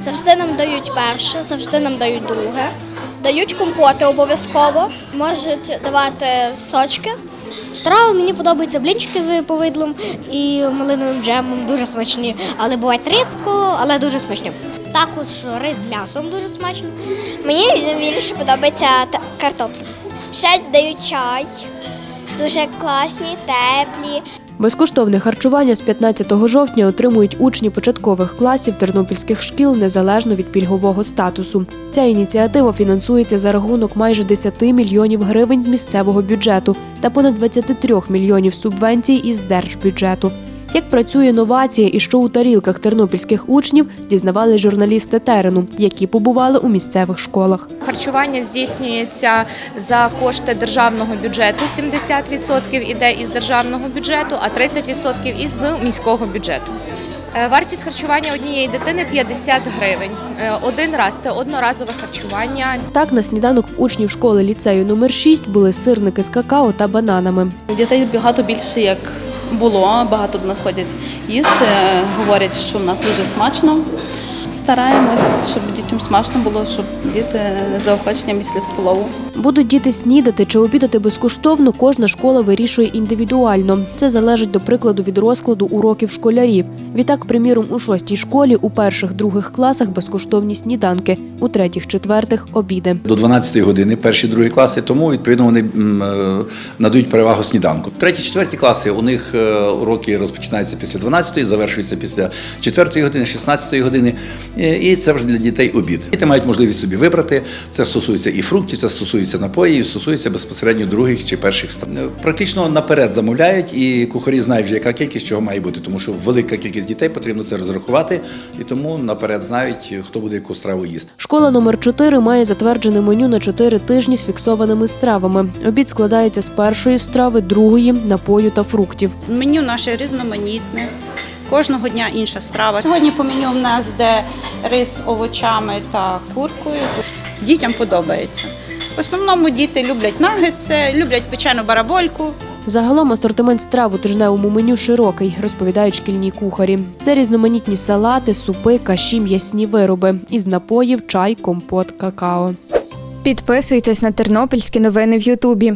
Завжди нам дають перше, завжди нам дають друге. Дають компоти обов'язково, можуть давати сочки. Страви мені подобаються блінчики з повидлом і малиновим джемом, дуже смачні. Але бувають рідко, але дуже смачні. Також рис з м'ясом дуже смачно. Мені більше подобається картопля. Ще дають чай, дуже класні, теплі. Безкоштовне харчування з 15 жовтня отримують учні початкових класів тернопільських шкіл незалежно від пільгового статусу. Ця ініціатива фінансується за рахунок майже 10 мільйонів гривень з місцевого бюджету та понад 23 мільйонів субвенцій із держбюджету. Як працює новація і що у тарілках тернопільських учнів, дізнавали журналісти терену, які побували у місцевих школах. Харчування здійснюється за кошти державного бюджету. 70% іде із державного бюджету, а 30% із міського бюджету. Е, Вартість харчування однієї дитини 50 гривень. Е, Один раз це одноразове харчування. Так, на сніданок в учнів школи ліцею номер 6 були сирники з какао та бананами. Дітей багато більше як було. Багато до нас ходять їсти. Говорять, що в нас дуже смачно. Стараємось, щоб дітям смачно було, щоб діти заохоченням йшли в столову. Будуть діти снідати чи обідати безкоштовно, кожна школа вирішує індивідуально. Це залежить до прикладу від розкладу уроків школярів. Відтак, приміром, у шостій школі у перших других класах безкоштовні сніданки, у третіх, четвертих обіди. до 12 години, перші другі класи, тому відповідно вони е, надають перевагу сніданку. Треті, четверті класи у них е, уроки розпочинаються після 12, завершуються після 4 години, 16 години, і це вже для дітей обід. Діти мають можливість собі вибрати. Це стосується і фруктів, це стосується напоїв, стосується безпосередньо других чи перших страв. Е, Практично наперед замовляють, і кухарі знають вже яка кількість чого має бути, тому що велика кількість дітей потрібно це розрахувати, і тому наперед знають, хто буде яку страву їсти. Школа номер 4 має затверджене меню на 4 тижні з фіксованими стравами. Обід складається з першої страви, другої, напою та фруктів. Меню наше різноманітне. Кожного дня інша страва. Сьогодні по меню в нас йде рис з овочами та куркою. Дітям подобається. В основному діти люблять нагетси, люблять печену барабольку. Загалом асортимент страв у тижневому меню широкий, розповідають шкільні кухарі. Це різноманітні салати, супи, каші, м'ясні вироби. Із напоїв чай, компот, какао. Підписуйтесь на тернопільські новини в Ютубі.